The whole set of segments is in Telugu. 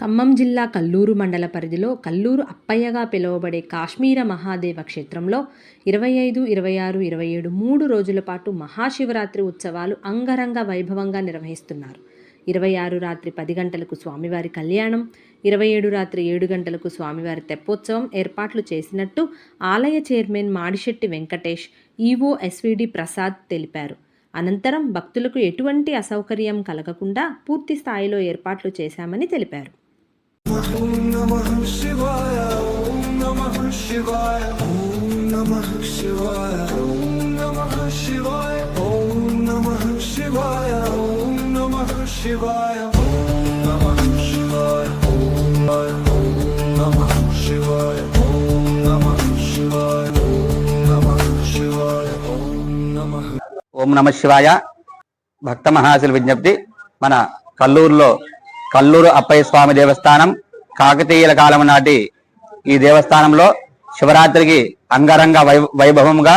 ఖమ్మం జిల్లా కల్లూరు మండల పరిధిలో కల్లూరు అప్పయ్యగా పిలువబడే కాశ్మీర మహాదేవ క్షేత్రంలో ఇరవై ఐదు ఇరవై ఆరు ఇరవై ఏడు మూడు రోజుల పాటు మహాశివరాత్రి ఉత్సవాలు అంగరంగ వైభవంగా నిర్వహిస్తున్నారు. ఇరవై ఆరు రాత్రి పది గంటలకు స్వామివారి కళ్యాణం ఇరవై ఏడు రాత్రి ఏడు గంటలకు స్వామివారి తెప్పోత్సవం ఏర్పాట్లు చేసినట్టు ఆలయ chairman Madishetti Venkatesh EO SVD Prasad తెలిపారు. అనంతరం భక్తులకు ఎటువంటి అసౌకర్యం కలగకుండా పూర్తి స్థాయిలో ఏర్పాట్లు చేశామని తెలిపారు. నమః ఓం నమః శివాయ ఓం ఓం శివాయ భక్త మహాశిల విజ్ఞప్తి మన కల్లూరులో కల్లూరు అప్పయ్య స్వామి దేవస్థానం కాకతీయుల కాలం నాటి ఈ దేవస్థానంలో శివరాత్రికి అంగరంగ వై వైభవంగా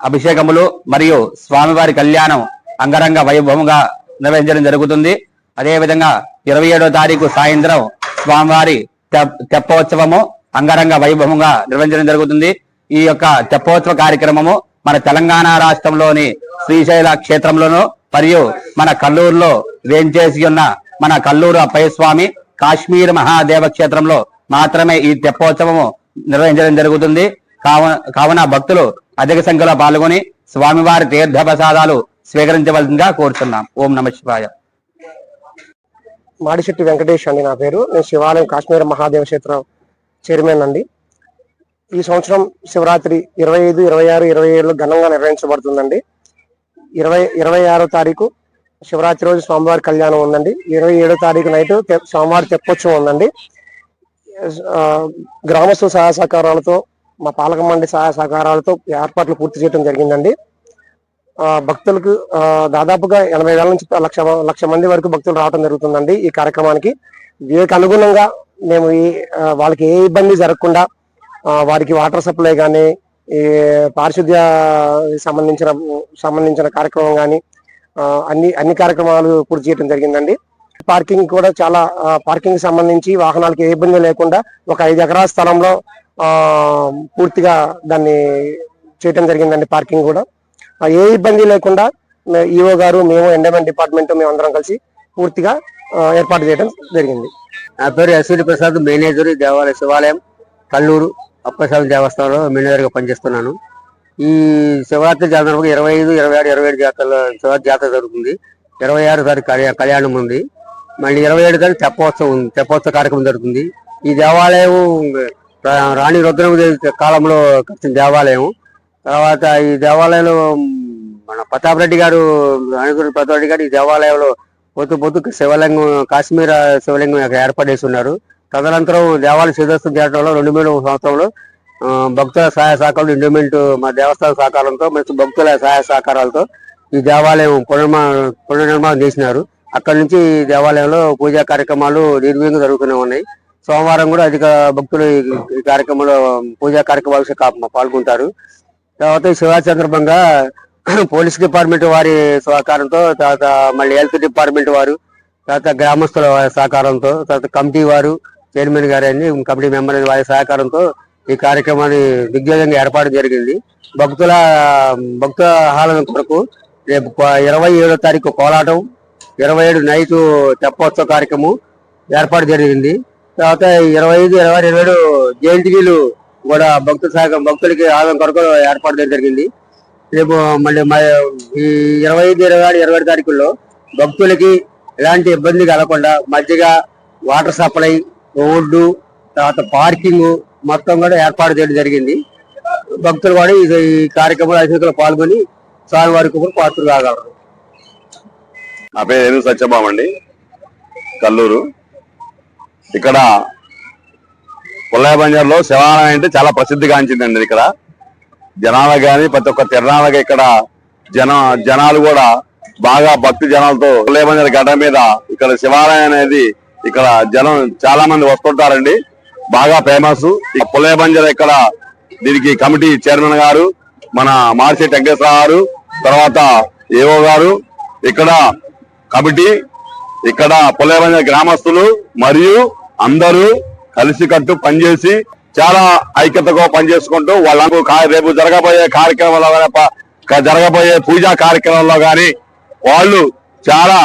అభిషేకములు మరియు స్వామివారి కళ్యాణం అంగరంగ వైభవంగా నిర్వహించడం జరుగుతుంది. అదేవిధంగా ఇరవై ఏడో తారీఖు సాయంత్రం స్వామివారి తెప్పోత్సవము అంగరంగ వైభవంగా నిర్వహించడం జరుగుతుంది. ఈ యొక్క తెప్పోత్సవ కార్యక్రమము మన తెలంగాణ రాష్ట్రంలోని శ్రీశైల క్షేత్రంలోను మరియు మన కల్లూరులో వేంచేసి ఉన్న మన కల్లూరు అప్పయ్య స్వామి కాశ్మీర్ మహాదేవ క్షేత్రంలో మాత్రమే ఈ తెప్పోత్సవము నిర్వహించడం జరుగుతుంది. కావున కావున భక్తులు అధిక సంఖ్యలో పాల్గొని స్వామివారి తీర్థ ప్రసాదాలు స్వీకరించవలసిందిగా కోరుతున్నాం ఓం నమ శివాయ. మాడిశెట్టి వెంకటేష్ అండి నా పేరు. నేను శివాలయం కాశ్మీర మహాదేవ క్షేత్రం చైర్మన్ అండి. ఈ సంవత్సరం శివరాత్రి ఇరవై ఐదు ఇరవై ఆరు ఇరవై ఏడులో ఘనంగా నిర్వహించబడుతుందండి. ఇరవై ఇరవై ఆరో తారీఖు శివరాత్రి రోజు స్వామివారి కళ్యాణం ఉందండి. ఇరవై ఏడో తారీఖు నైట్ స్వామివారి తెప్పోత్సవం ఉందండి. ఆ, గ్రామస్తు సహాయ సహకారాలతో మా పాలక మండలి సహాయ సహకారాలతో ఏర్పాట్లు పూర్తి చేయడం జరిగిందండి. భక్తులకు దాదాపుగా ఎనభై వేల నుంచి లక్ష లక్ష మంది వరకు భక్తులు రావడం జరుగుతుందండి ఈ కార్యక్రమానికి. దీనికి అనుగుణంగా మేము ఈ వాళ్ళకి ఏ ఇబ్బంది జరగకుండా వారికి వాటర్ సప్లై కానీ ఈ పారిశుద్ధ్య సంబంధించిన సంబంధించిన కార్యక్రమం కానీ అన్ని అన్ని కార్యక్రమాలు పూర్తి చేయడం జరిగిందండి. పార్కింగ్ కూడా చాలా పార్కింగ్ సంబంధించి వాహనాలకు ఏ ఇబ్బంది లేకుండా ఒక ఐదు ఎకరాల స్థలంలో పూర్తిగా దాన్ని చేయటం జరిగిందండి పార్కింగ్ కూడా. ఏ ఇబ్బంది లేకుండా ఈఓ గారు మేము ఎండమెంట్ డిపార్ట్మెంట్ మేము అందరం కలిసి పూర్తిగా ఏర్పాటు చేయడం జరిగింది. నా పేరు ఎస్విడి ప్రసాద్ మేనేజర్ దేవాలయ శివాలయం కల్లూరు అప్పస్వామి దేవస్థానంలో మేనేజర్గా పనిచేస్తున్నాను. ఈ శివరాత్రి సందర్భంగా ఇరవై ఐదు ఇరవై ఆరు ఇరవై ఏడు జాతరలో శివరాత్రి జాతర జరుగుతుంది. ఇరవై ఆరు తారీఖు కళ్యాణం ఉంది. మళ్ళీ ఇరవై ఏడు తారీఖు తెప్పోత్సవం ఉంది. తెప్పోత్సవ కార్యక్రమం జరుగుతుంది. ఈ దేవాలయం రాణి రుద్రమదేవి కాలంలో కట్టిన దేవాలయం. తర్వాత ఈ దేవాలయంలో మన ప్రతాప్ రెడ్డి గారు రాణిగురు ప్రతాప్ రెడ్డి గారు ఈ దేవాలయంలో పొద్దు పొద్దు శివలింగం కాశ్మీర శివలింగం ఏర్పాటు చేసి ఉన్నారు. తదనంతరం దేవాలయ శిరస్సు చేయడంలో రెండు మూడు సంవత్సరంలో భక్తుల సహాయ సహకారాలు ఎండోమెంట్ మా దేవస్థాన సహకారంతో మరియు భక్తుల సహాయ సహకారాలతో ఈ దేవాలయం పునర్మా పునర్నిర్మాణం చేసినారు. అక్కడి నుంచి దేవాలయంలో పూజా కార్యక్రమాలు నిర్వీయంగా జరుగుతూనే ఉన్నాయి. సోమవారం కూడా అధిక భక్తులు ఈ- కార్యక్రమంలో పూజా కార్యక్రమాలు పాల్గొంటారు. తర్వాత ఈ శివరాత్రి సందర్భంగా పోలీస్ డిపార్ట్మెంట్ వారి సహకారంతో తర్వాత మళ్ళీ హెల్త్ డిపార్ట్మెంట్ వారు తర్వాత గ్రామస్తుల వారి సహకారంతో తర్వాత కమిటీ వారు చైర్మన్ గారు అన్ని కమిటీ మెంబర్ వారి సహకారంతో ఈ కార్యక్రమాన్ని దిగ్విజయంగా ఏర్పాటు జరిగింది. భక్తుల భక్తుల ఆహ్లాదం కొరకు రేపు ఇరవై ఏడో తారీఖు కోలాటం ఇరవై ఏడు నైటు తెప్పోత్సవ కార్యక్రమం ఏర్పాటు జరిగింది. తర్వాత ఇరవై ఐదు ఇరవై ఆరు ఇరవై ఏడు జయంతిలు కూడా భక్తుల సహకారం భక్తులకి ఆదాయం కొరకు ఏర్పాటు జరిగింది. రేపు మళ్ళీ ఈ ఇరవై ఐదు ఇరవై ఆరు ఇరవై ఏడు తారీఖుల్లో భక్తులకి ఎలాంటి ఇబ్బంది కలగకుండా మజ్జిగ వాటర్ సప్లై రోడ్డు తర్వాత పార్కింగు మొత్తం కూడా ఏర్పాటు చేయడం జరిగింది. భక్తులు కూడా ఈ కార్యక్రమంలో అధికారులు పాల్గొని స్వామివారికి కూడా పాత్రలు కాగలరు. నా పేరు సత్యభామ అండి. కల్లూరు. ఇక్కడ పుల్లయ్య బంజార్లో శివాలయం అంటే చాలా ప్రసిద్ధిగాంచిందండి ఇక్కడ. జనాలు కానీ ప్రతి ఒక్క తిరణాలకి ఇక్కడ జన జనాలు కూడా బాగా భక్తి జనాలతో పుల్లయ్య బంజార్ గడ్డ మీద ఇక్కడ శివాలయం అనేది ఇక్కడ జనం చాలా మంది వస్తుంటారండి. బాగా ఫేమస్ ఈ పుల్లయ్య ఇక్కడ దీనికి కమిటీ చైర్మన్ గారు మన మార్చి వెంకటేశ్వర గారు తర్వాత ఏఓ గారు ఇక్కడ కమిటీ ఇక్కడ పుల్లబంజ గ్రామస్తులు మరియు అందరూ కలిసికట్టు పనిచేసి చాలా ఐక్యతగా పనిచేసుకుంటూ వాళ్ళకు రేపు జరగబోయే కార్యక్రమంలో జరగబోయే పూజా కార్యక్రమంలో గాని వాళ్ళు చాలా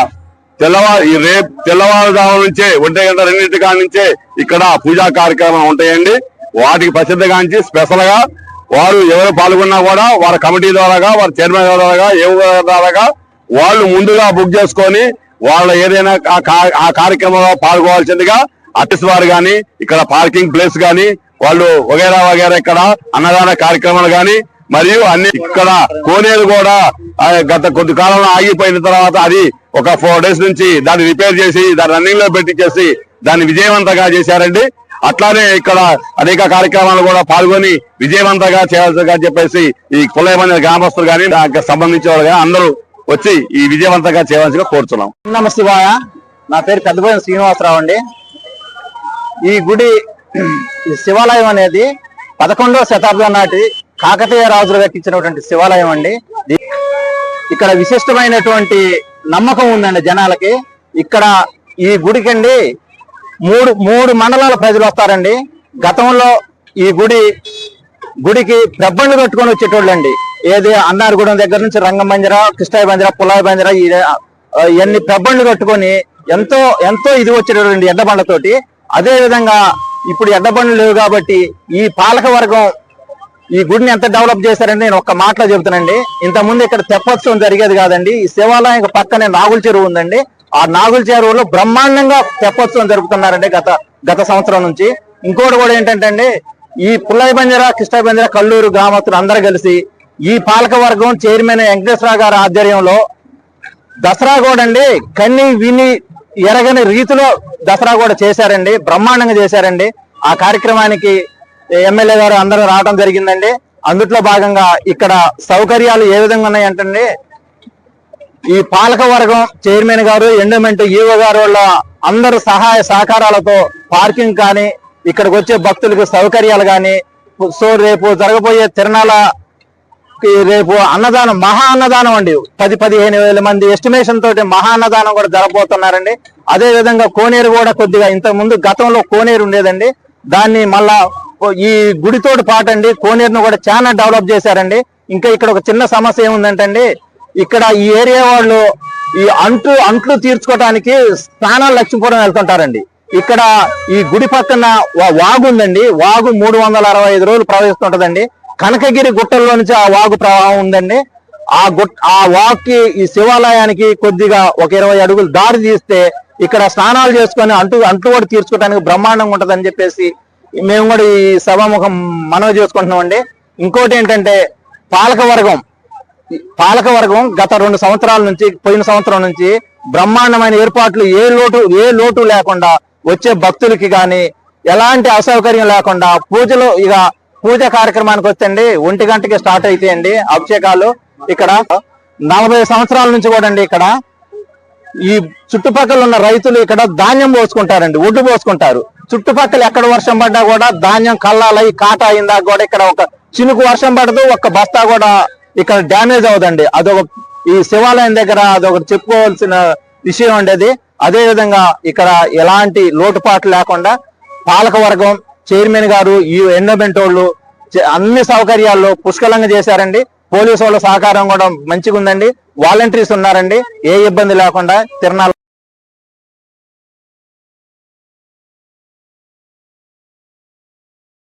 తెల్లవారు రేపు తెల్లవారుజాము నుంచే ఒంటి గంట రెండింటి కాడి నుంచే ఇక్కడ పూజా కార్యక్రమం ఉంటాయండి. వాటికి ప్రసిద్ధిగాంచి స్పెషల్గా వారు ఎవరు పాల్గొన్నా కూడా వారి కమిటీ ద్వారాగా వారి చైర్మన్ ద్వారాగా ఏ ద్వారాగా వాళ్ళు ముందుగా బుక్ చేసుకొని వాళ్ళ ఏదైనా ఆ కా- ఆ కార్యక్రమంలో పాల్గొవాల్సిందిగా ఆర్టిస్ట్ వారు కానీ ఇక్కడ పార్కింగ్ ప్లేస్ కానీ వాళ్ళు వగేరా వగేరా ఇక్కడ అన్నదాన కార్యక్రమాలు కానీ మరియు అన్ని ఇక్కడ కోనేరు కూడా గత కొద్ది కాలంలో ఆగిపోయిన తర్వాత అది ఒక ఫోర్ డేస్ నుంచి దాన్ని రిపేర్ చేసి దాన్ని రన్నింగ్లో పెట్టించేసి దాన్ని విజయవంతంగా చేశారండి. అట్లానే ఇక్కడ అనేక కార్యక్రమాలు కూడా పాల్గొని విజయవంతంగా చేయాల్సిందిగా చెప్పేసి ఈ కులయమైన గ్రామస్తులు కానీ దానికి సంబంధించిన వాళ్ళు కానీ అందరూ వచ్చి ఈ విజయవంతంగా చేయవలసిగా కోరుతున్నాం నమ నా పేరు పెద్దపోయిన శ్రీనివాసరావు అండి. ఈ గుడి శివాలయం అనేది పదకొండవ శతాబ్దం నాటి కాకతీయ రాజులు కట్టించినటువంటి శివాలయం అండి. ఇక్కడ విశిష్టమైనటువంటి నమ్మకం ఉందండి జనాలకి. ఇక్కడ ఈ గుడికండి మూడు మూడు మండలాల ప్రజలు వస్తారండి. గతంలో ఈ గుడి గుడికి ప్రబ్బండ్లు కట్టుకొని వచ్చేటోళ్ళండి. ఏది అన్నారగూడెం దగ్గర నుంచి రంగం బంజర కృష్ణాయి బంజర పులాయి బంజర ఇవన్నీ ప్రబ్బండ్లు కట్టుకొని ఎంతో ఎంతో ఇది వచ్చేటోళ్ళండి ఎడ్డబండతోటి. అదే విధంగా ఇప్పుడు ఎడ్డబండ్లు లేవు కాబట్టి ఈ పాలక వర్గం ఈ గుడిని ఎంత డెవలప్ చేశారని నేను ఒక్క మాటలో చెబుతానండి. ఇంత ముందు ఇక్కడ తెప్పోత్సవం జరిగేది కాదండి. ఈ శివాలయం పక్కనే నాగుల చెరువు ఉందండి. ఆ నాగుల చెరువులో బ్రహ్మాండంగా తెప్పోత్సవం జరుపుతున్నారండి గత గత సంవత్సరం నుంచి. ఇంకోటి కూడా ఏంటంటే అండి ఈ పుల్లయ్య బంజర కృష్ణ బంజర కల్లూరు గ్రామస్తులు అందరూ కలిసి ఈ పాలక వర్గం చైర్మన్ వెంకటేశ్వర గారి ఆధ్వర్యంలో దసరా కూడా అండి కన్ని విని ఎరగని రీతిలో దసరా కూడా చేశారండి. బ్రహ్మాండంగా చేశారండి. ఆ కార్యక్రమానికి ఎమ్మెల్యే గారు అందరూ రావడం జరిగిందండి. అందుట్లో భాగంగా ఇక్కడ సౌకర్యాలు ఏ విధంగా ఉన్నాయంటే ఈ పాలక వర్గం చైర్మన్ గారు ఎండోమెంట్ ఈవో గారు వాళ్ళ అందరు సహాయ సహకారాలతో పార్కింగ్ కానీ ఇక్కడికి వచ్చే భక్తులకు సౌకర్యాలు కానీ సో రేపు జరగబోయే తిరణాల రేపు అన్నదానం మహా అన్నదానం అండి. పది పదిహేను వేల మంది ఎస్టిమేషన్ తోటి మహా అన్నదానం కూడా జరగబోతున్నారండి. అదే విధంగా కోనేరు కూడా కొద్దిగా ఇంతకు ముందు గతంలో కోనేరు ఉండేదండి. దాన్ని మళ్ళా ఈ గుడితోటి పాటండి కోనేరును కూడా చాలా డెవలప్ చేశారండి. ఇంకా ఇక్కడ ఒక చిన్న సమస్య ఏముందంటే ఇక్కడ ఈ ఏరియా వాళ్ళు ఈ అంట్లు అంట్లు తీర్చుకోవడానికి స్నానాలు లక్ష్మీపురం వెళ్తుంటారండి. ఇక్కడ ఈ గుడి పక్కన వాగు ఉందండి. వాగు మూడు వందల అరవై ఐదు రోజులు ప్రవహిస్తుంటదండి. కనకగిరి గుట్టల్లో నుంచి ఆ వాగు ప్రవాహం ఉందండి. ఆ గుట్ ఆ వాక్కి ఈ శివాలయానికి కొద్దిగా ఒక ఇరవై అడుగులు దారి తీస్తే ఇక్కడ స్నానాలు చేసుకొని అంటు అంటు కూడా తీర్చుకోవడానికి బ్రహ్మాండంగా ఉంటదని చెప్పేసి మేము కూడా ఈ సభాముఖం మనవి చేసుకుంటున్నామండి. ఇంకోటి ఏంటంటే పాలకవర్గం పాలకవర్గం గత రెండు సంవత్సరాల నుంచి పోయిన సంవత్సరం నుంచి బ్రహ్మాండమైన ఏర్పాట్లు ఏ లోటు ఏ లోటు లేకుండా వచ్చే భక్తులకి కానీ ఎలాంటి అసౌకర్యం లేకుండా పూజలు ఇక పూజ కార్యక్రమానికి వచ్చండి ఒంటి గంటకి స్టార్ట్ అయితాయండి అభిషేకాలు. ఇక్కడ నలభై సంవత్సరాల నుంచి కూడా అండి ఇక్కడ ఈ చుట్టుపక్కల ఉన్న రైతులు ఇక్కడ ధాన్యం పోసుకుంటారండి ఒడ్డు పోసుకుంటారు. చుట్టుపక్కల ఎక్కడ వర్షం పడ్డా కూడా ధాన్యం కళ్ళాలై కాట అయిందా కూడా ఇక్కడ ఒక చినుకు వర్షం పడదు ఒక బస్తా కూడా ఇక్కడ డ్యామేజ్ అవుదండి అదొక ఈ శివాలయం దగ్గర అదొకటి చెప్పుకోవాల్సిన విషయం అండి అది. అదే విధంగా ఇక్కడ ఎలాంటి లోటుపాటు లేకుండా పాలక వర్గం చైర్మన్ గారు ఈ ఎన్నోబెంటోళ్ళు వాళ్ళు అన్ని సౌకర్యాల్లో పుష్కలంగా చేశారండి. పోలీసు వాళ్ళ సహకారం కూడా మంచిగా ఉందండి వాలంటీర్స్ ఉన్నారండి. ఏ ఇబ్బంది లేకుండా తిరణాలు